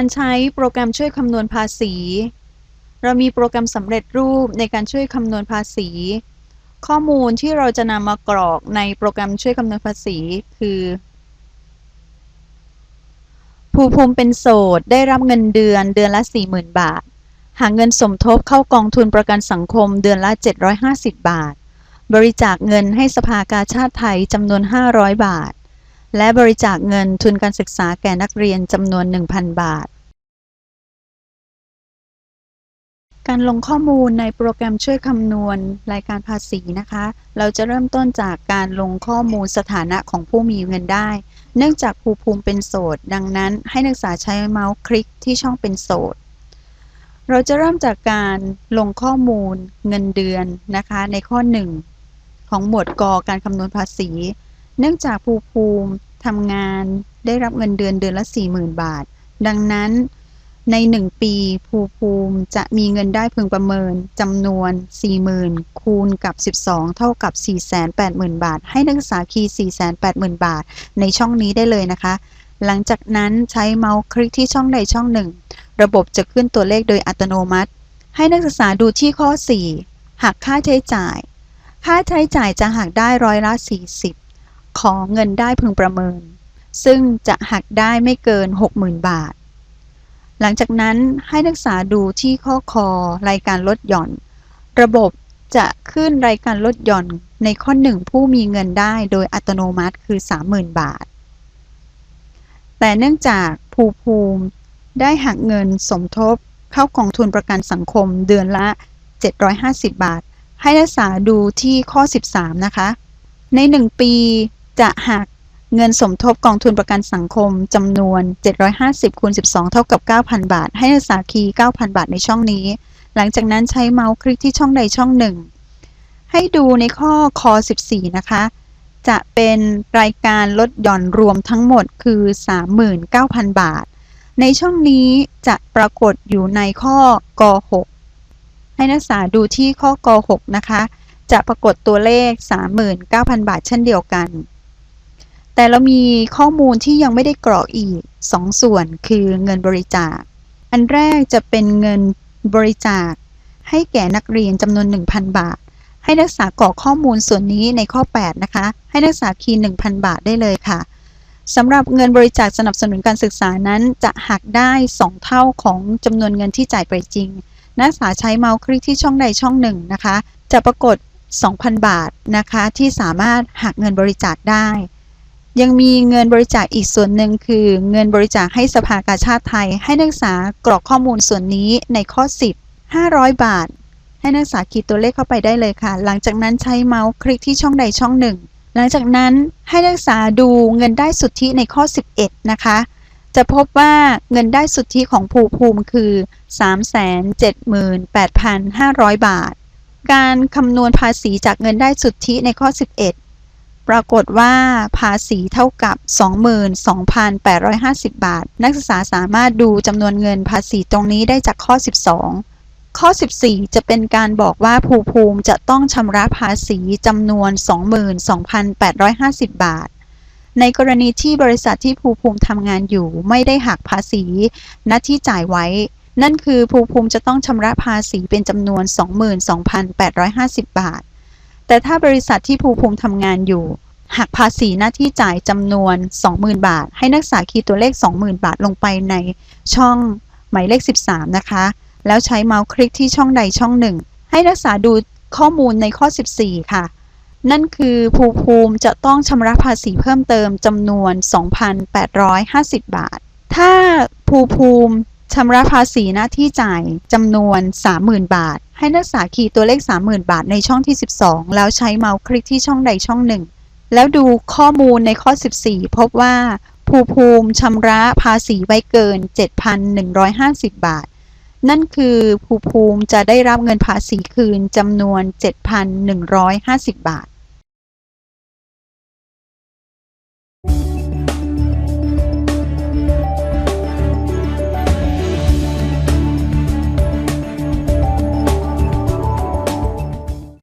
การใช้โปรแกรมช่วยคำนวณภาษี เรามีโปรแกรมสำเร็จรูปในการช่วยคำนวณภาษี ข้อมูลที่เราจะนำมากรอกในโปรแกรมช่วยคำนวณภาษี คือ ภูภูมิเป็นโสดได้รับเงินเดือนเดือนละ 40,000 บาท หาเงินสมทบเข้ากองทุนประกันสังคมเดือนละ 750 บาท บริจาคเงินให้สภากาชาติไทยจำนวน 500 บาท และบริจาคเงินทุนการศึกษาแก่นักเรียนจำนวน 1,000 บาท การลงข้อมูลในโปรแกรมช่วยคำนวณรายการภาษีนะคะ เราจะเริ่มต้นจากการลงข้อมูลสถานะของผู้มีเงินได้ เนื่องจากภูภูมิเป็นโสด ดังนั้นให้นักศึกษาใช้เมาส์คลิกที่ช่องเป็นโสด เราจะเริ่มจากการลงข้อมูลเงินเดือนนะคะในข้อ 1 ของหมวดกการคำนวณภาษี เนื่องจากภูภูมิทำงานได้รับเงินเดือนเดือนละ 40,000 บาท ดังนั้นใน 1 ปีภูภูมิจะมีเงินได้พึงประเมินจำนวน 40,000 คูณกับ 12 เท่ากับ 480,000 บาท ให้นักศึกษาคีย์ 480,000 บาท ในช่องนี้ได้เลยนะคะ หลังจากนั้นใช้เมาส์คลิกที่ช่องใดช่องหนึ่ง ระบบจะขึ้นตัวเลขโดยอัตโนมัติ ให้นักศึกษาดูที่ข้อ 4 หักค่าใช้จ่าย ค่าใช้จ่ายจะหักได้ร้อยละ 40 ขอเงินได้พึงประเมิน ซึ่งจะหักได้ไม่เกิน 60,000 บาท หลังจากนั้นให้นักศึกษาดูที่ข้อคอรายการลดหย่อน ระบบจะขึ้นรายการลดหย่อนในข้อ 1 ผู้มีเงินได้โดยอัตโนมัติคือ 30,000 บาท แต่เนื่องจากภูภูมิได้หักเงินสมทบเข้ากองทุนประกันสังคมเดือนละ 750 บาท ให้นักศึกษาดูที่ข้อ 13 นะคะ ใน 1 ปี จะหักเงินสมทบกองทุนประกันสังคมจำนวน 750คูณ12 เท่ากับ 9,000 บาท ให้นักศึกษาคีย์9,000 บาทในช่องนี้ หลังจากนั้นใช้เมาส์คลิกที่ช่องใดช่องหนึ่ง ให้ดูในข้อคอ14 นะคะ จะเป็นรายการลดหย่อนรวมทั้งหมดคือ 39,000 บาท ในช่องนี้จะปรากฏอยู่ในข้อก6ให้นักศึกษาดูที่ข้อก6นะคะ จะปรากฏตัวเลข 39,000 บาทเช่นเดียวกัน แต่เรามีข้อมูลที่ยังไม่ได้กรอกอีก2ส่วนคือเงินบริจาค อันแรกจะเป็นเงินบริจาค ให้แก่นักเรียนจำนวน 1,000 บาท ให้นักศึกษากรอกข้อมูลส่วนนี้ในข้อ 8 นะคะ ให้นักศึกษาคีย์1,000 บาทได้เลยค่ะสำหรับเงินบริจาคสนับสนุนการศึกษานั้นจะหักได้ 2 เท่าของจำนวนเงินที่จ่ายไปจริง นักศึกษาใช้เมาส์คลิกที่ช่องใดช่องหนึ่งนะคะ จะปรากฏ 2,000 บาทนะคะที่สามารถหักเงินบริจาคได้ ยังมีเงินบริจาคอีกส่วนหนึ่งคือเงินบริจาคให้สภากาชาติไทย ให้นักศึกษากรอกข้อมูลส่วนนี้ในข้อ 10 500 บาท ให้นักศึกษาขีดตัวเลขเข้าไปได้เลยค่ะ หลังจากนั้นใช้เมาส์คลิกที่ช่องใดช่องหนึ่ง หลังจากนั้นให้นักศึกษาดูเงินได้สุทธิในข้อ 11 นะคะ จะพบว่าเงินได้สุทธิของภูภูมิคือ 378,500 บาท การคำนวณภาษีจากเงินได้สุทธิในข้อ 11 ปรากฏว่าภาษีเท่ากับ 22,850 บาท นักศึกษาสามารถดูจำนวนเงินภาษีตรงนี้ได้จากข้อ 12 ข้อ 14 จะเป็นการบอกว่าภูภูมิจะต้องชำระภาษีจำนวน 22,850 บาท ในกรณีที่บริษัทที่ภูภูมิทำงานอยู่ไม่ได้หักภาษีณที่จ่ายไว้ นั่นคือภูภูมิจะต้องชำระภาษีเป็นจำนวน 22,850 บาท แต่ถ้าบริษัทที่ภูภูมิทำงานอยู่ หักภาษีหน้าที่จ่ายจำนวน 20,000 บาท ให้นักศึกษาคีย์ตัวเลข 20,000 บาทลงไปในช่องหมายเลข 13 นะคะ แล้วใช้เมาส์คลิกที่ช่องใดช่องหนึ่ง ให้นักศึกษาดูข้อมูลในข้อ 14 ค่ะ นั่นคือภูภูมิจะต้องชำระภาษีเพิ่มเติมจำนวน 2,850 บาท ถ้าภูภูมิ ชำระภาษีหน้าที่จ่ายจำนวน 30,000 บาท ให้นักศึกษาคีย์ตัวเลข 30,000 บาทในช่องที่ 12 แล้วใช้เมาส์คลิกที่ช่องใดช่องหนึ่ง แล้วดูข้อมูลในข้อ 14 พบว่า ภูภูมิชำระภาษีไว้เกิน 7,150 บาท นั่นคือภูภูมิจะได้รับเงินภาษีคืนจำนวน 7,150 บาท